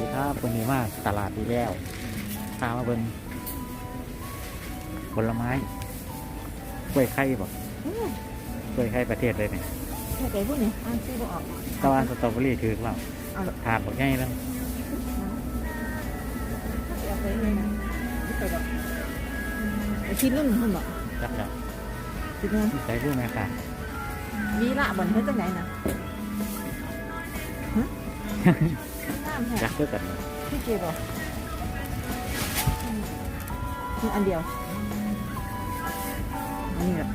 ดีครับวันนี้มาตลาดดีแล้วพามาเบิ่งผลไม้กล้วยไข่บอกอืมกล้วยไข่ประเทศเลยเนี่ยแค่ใจพวกนี้อ่านซื้อบ่ออกตะวันสตรอเบอรี่ถือว่าเอาละถาดบอกง่ายแล้วเอาไปเลยนะไม่ไปดอกไอ้คิดเรื่องหนึ่งคนบอกจับจับคิดเรื่องใส่ผู้แม่ค่ะมีละบ่นเฮ็ดจังไหนนะ ฮะน้ำแห้จักด้วยกันพี่เก็บบ่มีอันเดียวอันนี้แหละ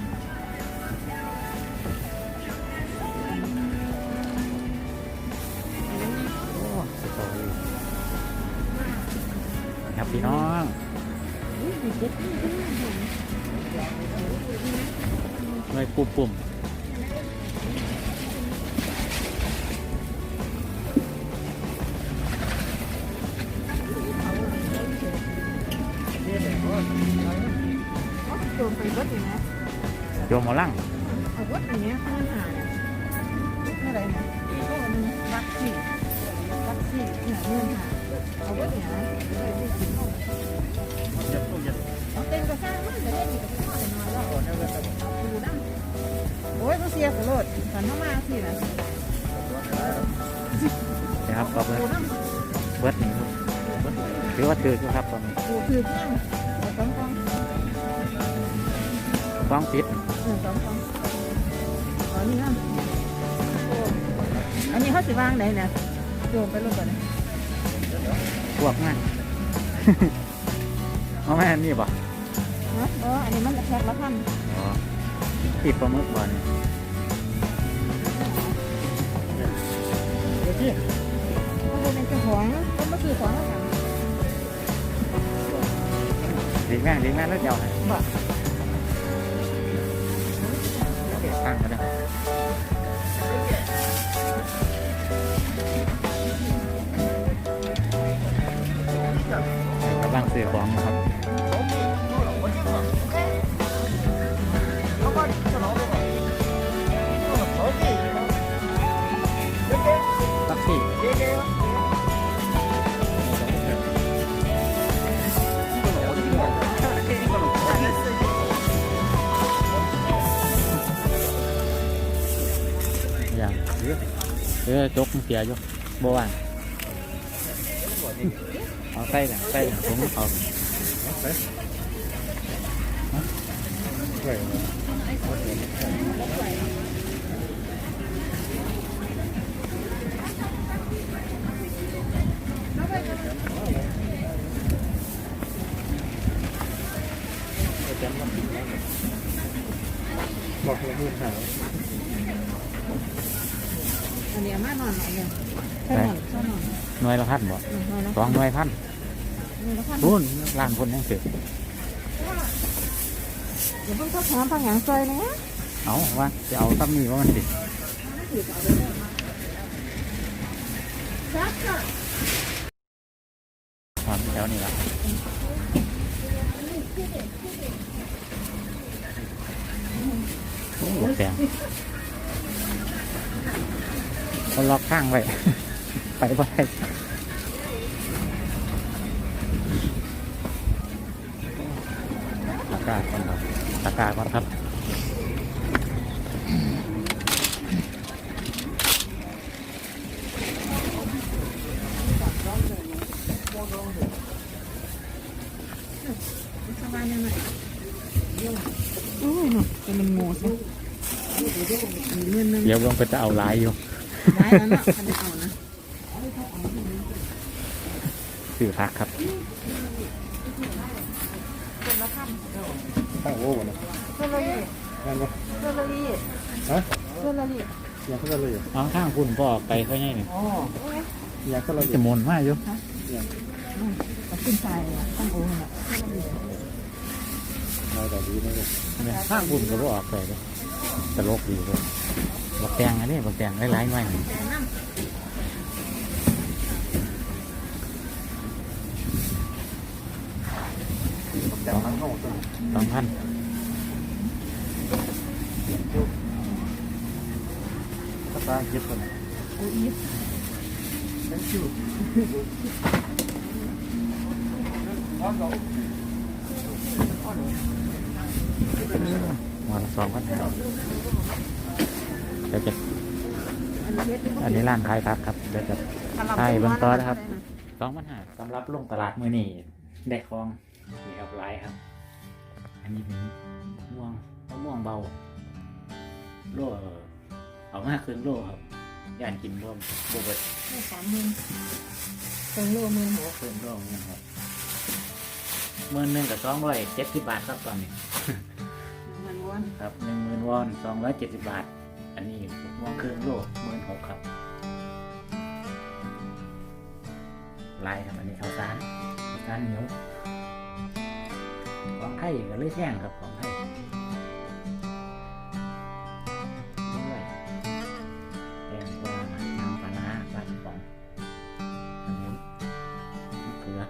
โอ้สตรอเบอรี่ครับพี่น้องอุ้ยมีเจ็ดนี่ด้วยหน่วยปุ่มปุ่ม โจมไปเบิดอย่างเงี้ยโยมหมอลังเอาเบิดอย่างเงี้ยข้างหน้าเนี่ยเท่าไหร่นะโอ้มันรักสี่รักสี่เนี่ยเงื่อนหาเอาเบิดอย่างเงี้ยเลยได้กินเข้าเอาเต็มกระซ่ามันเดี๋ยวได้ดีกับพ่อแต่น้อยแล้วดูน้ำโอ้ยต้องเสียกระโดดสันเข้ามาสินะนะครับก็เบิดดูน้เบิดนี่ถือว่าถืออยู่ครับตอนนี้ำดูคือเพียงเอาสองกอง ฟ้องปิดหนึ่งสองกองอ๋อนี่น้ำโอ้อันนี้เขาสิวางไหนเนี่ยโยมไปลงก่อนนะพวกมันเอาแม่นนี่บ่เนาะอ๋ออันนี้มันแพ็คละพันอ๋อติดปลาหมึกบ่เนี่ยเดี๋ยวที่เขาเป็นเจ้าของก็มาซื้อของแล้วกันดีแม่ดีแม่แล้วเดียวให้บ่ เออจกมันเสียอยู่บ่ว่างเอาใส่กันใส่กันผมเอาเต็มแล้วบอกเราพูดหาอันนี้เอามานอนหน่อยเนี่ยใช่นอนใช่นอนหน่วยละพันบ่อืมนอนนะสองหน่วยพันนี่ละพันนู่นล้านคนยังเสือเดี๋ยวเพิ่งเข้าหอมผักหยางซอยนะเอาว่าจะเอาตั้มนี่ว่ามันดิครับค่ะทำแถวนี้ละโอ้โหแสง เขาล็อกข้างไว้ ไปบ่ได้ตะกร้าก่อนครับตะกร้าก่อนครับสบายยังไงโอ้ยเนาะจะมันโง่สิมีเงินนึงเดี๋ยวลงไปจะเอาลายอยู่ ได้แล้วเนาะคันเอานะสื่อพักครับคนละพันตั้งโอ้โหนะเซอร์รี่นั่นปะเซอร์รี่ฮะเซอร์รี่ยังก็เลยเอาข้างคุณก็ออกไปเขาไงนี่อ๋อโอ้ยยังก็เลยจะมนมากอยู่อืมเอาขึ้นใจอะตั้งโอ้ยน่ะมาแต่ดีนะเนี่ยเนี่ยข้างคุณก็บ่ออกไปเลย ตลกดีเลยบักแตงอันนี้บักแตงหลายๆหน่วยนี่แต่น้นเข้าต้นสองพันภาษาอังกฤษคนโอ้ยไอ้ thank you วันล สองพันห้าเดี๋ยวจะอันนี้เฮ็ดอันนี้ร้านขายผักครับเดี๋ยวจะใช่เบิ่งต่อนะครับสองพันห้าสำหรับลงตลาดมือนี่ได้ของมีครับหลายครับ อันนี้เป็นมะม่วงมะม่วงเบา โลเอามากครึ่งโลครับย่านกินร่วมโบเบิดให้สามหมื่นเป็นโลหมื่นหกครึ่งโลเหมือนกันครับหมื่นหนึ่งกับสองร้อยเจ็ดสิบบาทครับตอนนี้มันวน ครับหนึ่งหมื่นวอนสองร้อยเจ็ดสิบบาท อันนี้หกโมงครื่งโลกหมื่นหกครับลายครับอันนี้ข้าวสารข้าวสารเหนียวของไทยก็เลือยแช่งครับของไทยด้วยแกงปลาน้ำปลาร้าปลาสองอันนี้เผือ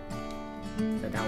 สะเดา